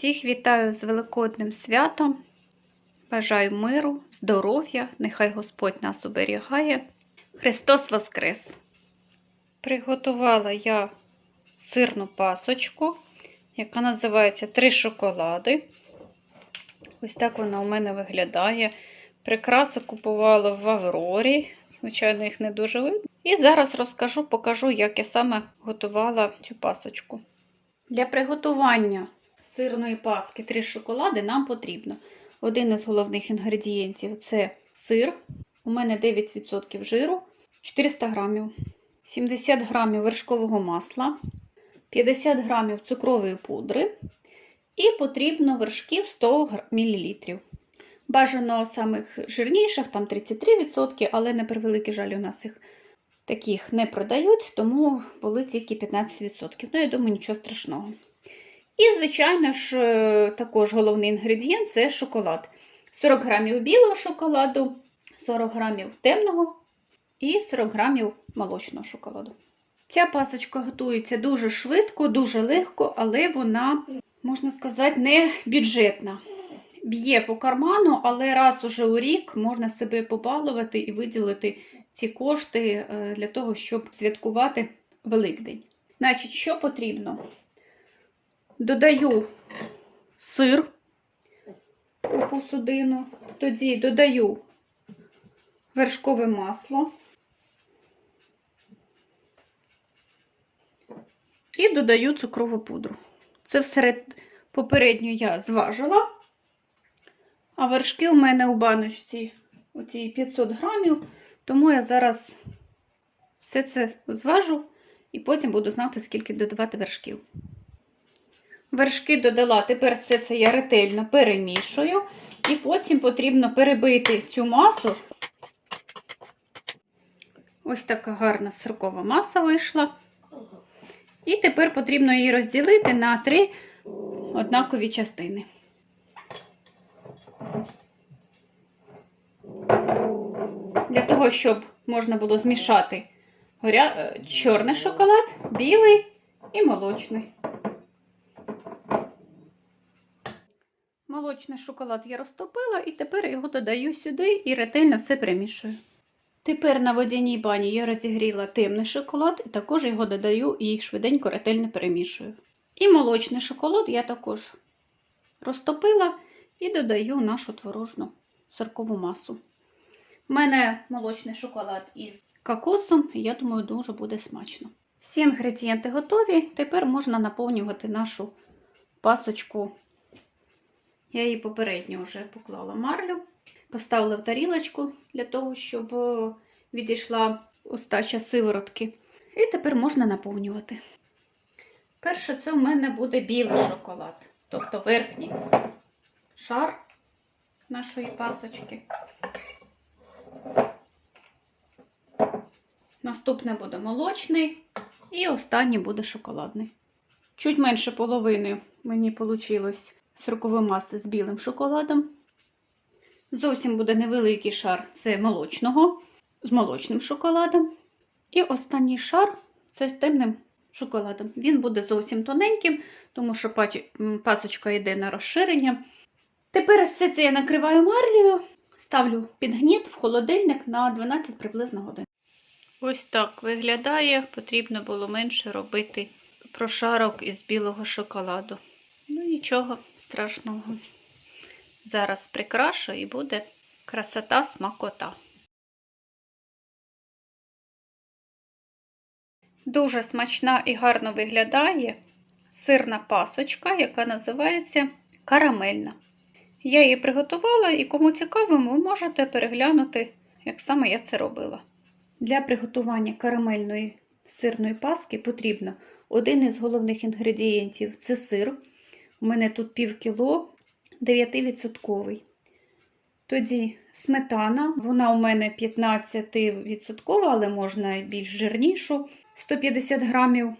Всіх вітаю з Великодним святом. Бажаю миру, здоров'я, нехай Господь нас оберігає. Христос Воскрес! Приготувала я сирну пасочку, яка називається Три шоколади. Ось так вона у мене виглядає. Прикраси купувала в Аврорі. Звичайно, їх не дуже видно. І зараз розкажу, покажу, як я саме готувала цю пасочку. Для приготування сирної паски три шоколади нам потрібно. Один із головних інгредієнтів це сир. У мене 9% жиру, 400 грамів, 70 грамів вершкового масла, 50 грамів цукрової пудри і потрібно вершків 100 мл. Бажано самих жирніших, там 33%, але на превеликий жаль, у нас їх таких не продають, тому були тільки 15%. Ну, я думаю, нічого страшного. І, звичайно ж, також головний інгредієнт це шоколад. 40 грамів білого шоколаду, 40 грамів темного і 40 грамів молочного шоколаду. Ця пасочка готується дуже швидко, дуже легко, але вона, можна сказати, не бюджетна. Б'є по карману, але раз уже у рік можна себе побалувати і виділити ці кошти для того, щоб святкувати Великдень. Значить, що потрібно? Додаю сир у посудину, тоді додаю вершкове масло і додаю цукрову пудру. Це все попередньо я зважила, а вершки у мене у баночці оці 500 грамів, тому я зараз все це зважу і потім буду знати, скільки додавати вершків. Вершки додала, тепер все це я ретельно перемішую, і потім потрібно перебити цю масу. Ось така гарна сиркова маса вийшла. І тепер потрібно її розділити на три однакові частини. Для того, щоб можна було змішати чорний шоколад, білий і молочний. Молочний шоколад я розтопила і тепер його додаю сюди і ретельно все перемішую. Тепер на водяній бані я розігріла темний шоколад і також його додаю і швиденько ретельно перемішую. І молочний шоколад я також розтопила і додаю нашу творожну сиркову масу. У мене молочний шоколад із кокосом, я думаю, дуже буде смачно. Всі інгредієнти готові. Тепер можна наповнювати нашу пасочку. Я її попередньо вже поклала марлю, поставила в тарілочку для того, щоб відійшла остача сиворотки. І тепер можна наповнювати. Перше, це у мене буде білий шоколад, тобто верхній шар нашої пасочки. Наступне буде молочний, і останній буде шоколадний. Чуть менше половини мені вийшло сиркової маси з білим шоколадом. Зовсім буде невеликий шар це молочного, з молочним шоколадом. І останній шар це з темним шоколадом. Він буде зовсім тоненьким, тому що пасочка йде на розширення. Тепер все це я накриваю марлею, ставлю під гніт в холодильник на 12 приблизно годин. Ось так виглядає, потрібно було менше робити прошарок із білого шоколаду. Ну, нічого страшного. Зараз прикрашу і буде красота смакота. Дуже смачна і гарно виглядає сирна пасочка, яка називається карамельна. Я її приготувала, і кому цікаво, ви можете переглянути, як саме я це робила. Для приготування карамельної сирної паски потрібно один із головних інгредієнтів це сир. У мене тут пів кіло 9%. Тоді сметана, вона у мене 15%, але можна і більш жирнішу, 150 грамів,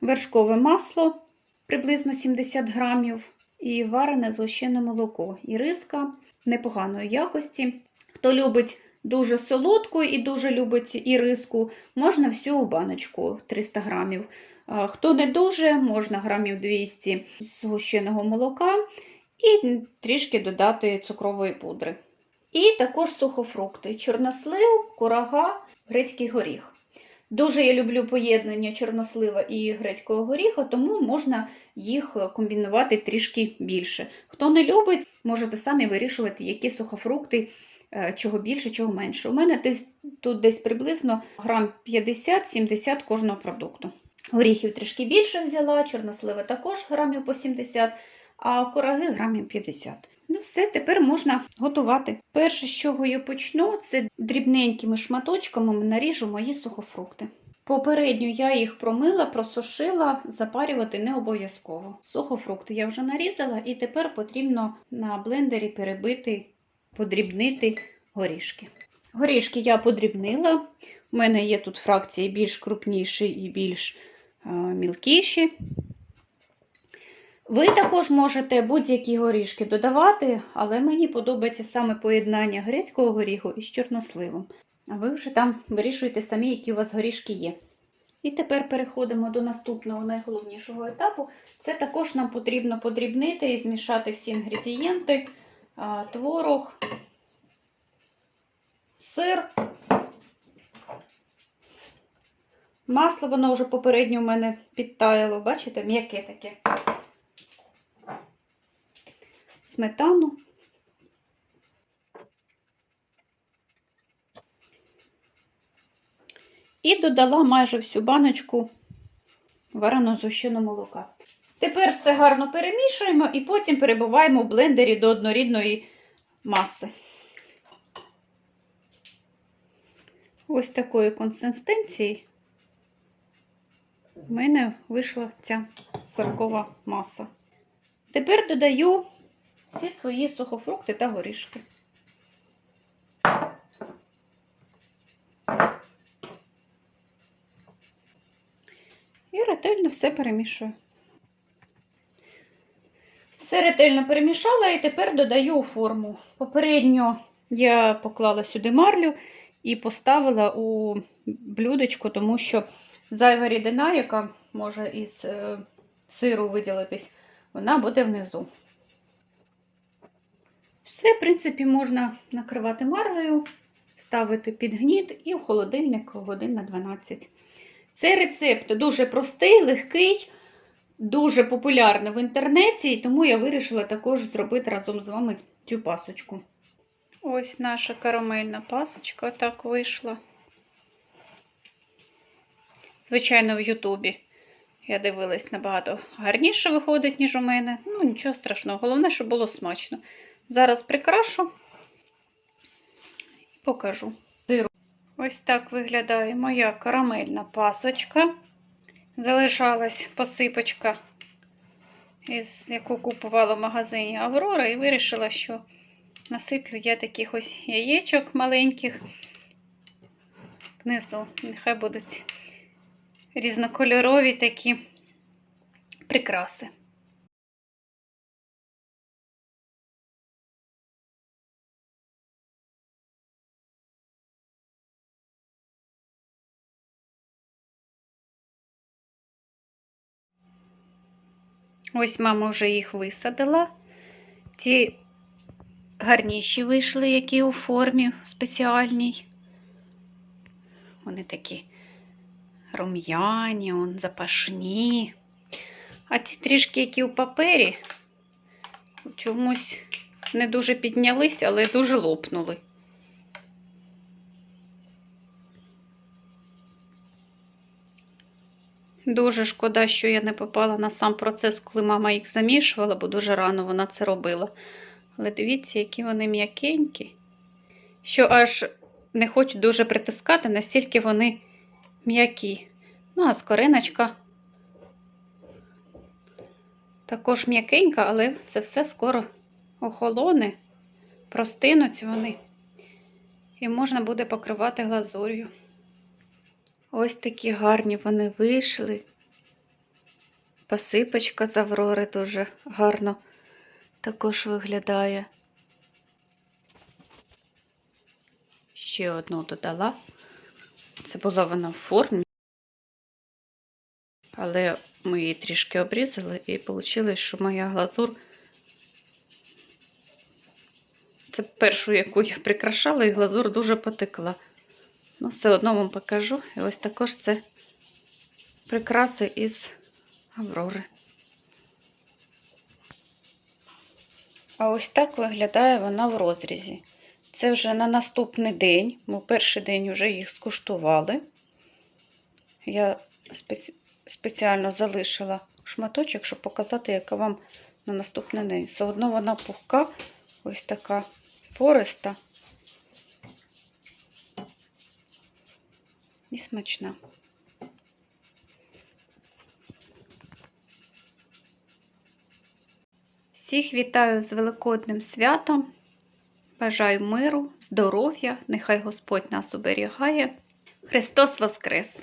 вершкове масло приблизно 70 грамів, і варене згущене молоко. І риска непоганої якості. Хто любить дуже солодку і дуже любить іриску, можна всю баночку 300 грамів. Хто не дуже, можна грамів 200 згущеного молока і трішки додати цукрової пудри. І також сухофрукти: чорнослив, курага, грецький горіх. Дуже я люблю поєднання чорнослива і грецького горіха, тому можна їх комбінувати трішки більше. Хто не любить, можете самі вирішувати, які сухофрукти, е, чого більше, чого менше. У мене тут десь приблизно грам 50-70 кожного продукту. Горіхів трішки більше взяла, чорносливи також грамів по 70, а кураги грамів 50. Ну все, тепер можна готувати. Перше, з чого я почну, це дрібненькими шматочками наріжу мої сухофрукти. Попередньо я їх промила, просушила, запарювати не обов'язково. Сухофрукти я вже нарізала, і тепер потрібно на блендері перебити, подрібнити горішки. Горішки я подрібнила. У мене є тут фракції більш крупніші і більш мілкіші. Ви також можете будь-які горішки додавати, але мені подобається саме поєднання грецького горіху із чорносливом. А ви вже там вирішуєте самі, які у вас горішки є. І тепер переходимо до наступного найголовнішого етапу. Це також нам потрібно подрібнити і змішати всі інгредієнти, творог, сир. Масло, воно вже попередньо у мене підтаяло, бачите, м'яке таке. Сметану. І додала майже всю баночку варено зущеного молока. Тепер все гарно перемішуємо і потім перебиваємо в блендері до однорідної маси. Ось такої консистенції в мене вийшла ця сиркова маса. Тепер додаю всі свої сухофрукти та горішки. І ретельно все перемішую. Все ретельно перемішала і тепер додаю у форму. Попередньо я поклала сюди марлю і поставила у блюдечко, тому що зайва рідина, яка може із е, сиру виділитись, вона буде внизу. Все, в принципі, можна накривати марлею, ставити під гніт і в холодильник годин на 12. Цей рецепт дуже простий, легкий, дуже популярний в інтернеті, і тому я вирішила також зробити разом з вами цю пасочку. Ось наша карамельна пасочка так вийшла. Звичайно, в Ютубі. Я дивилась набагато гарніше виходить, ніж у мене. Ну, нічого страшного. Головне, щоб було смачно. Зараз прикрашу і покажу. Ось так виглядає моя карамельна пасочка. Залишалась посипочка, із яку купувала в магазині Аврора, і вирішила, що насиплю я таких ось яєчок маленьких. Внизу нехай будуть різнокольорові такі прикраси. Ось мама вже їх висадила. Ті гарніші вийшли, які у формі спеціальній. Вони такі рум'яні, запашні. А ці трішки, які у папері, чомусь не дуже піднялись, але дуже лопнули. Дуже шкода, що я не попала на сам процес, коли мама їх замішувала, бо дуже рано вона це робила. Але дивіться, які вони м'якенькі, що аж не хочу дуже притискати, настільки вони м'які. Ну, а скориночка також м'якенька, але це все скоро охолоне, простинуть вони, і можна буде покривати глазур'ю. Ось такі гарні вони вийшли. Посипочка з Аврори дуже гарно також виглядає. Ще одну додала. Це була вона в формі. але ми її трішки обрізали і вийшло, що моя глазур. Це першу, яку я прикрашала, і глазур дуже потекла. Ну, все одно вам покажу. І ось також це прикраси із Аврори. А ось так виглядає вона в розрізі. Це вже на наступний день. Ми перший день вже їх скуштували. Я спеці... спеціально залишила шматочок, щоб показати, яка вам на наступний день. Все одно вона пухка, ось така пориста і смачна. Всіх вітаю з Великодним святом. Бажаю миру, здоров'я, нехай Господь нас оберігає. Христос Воскрес!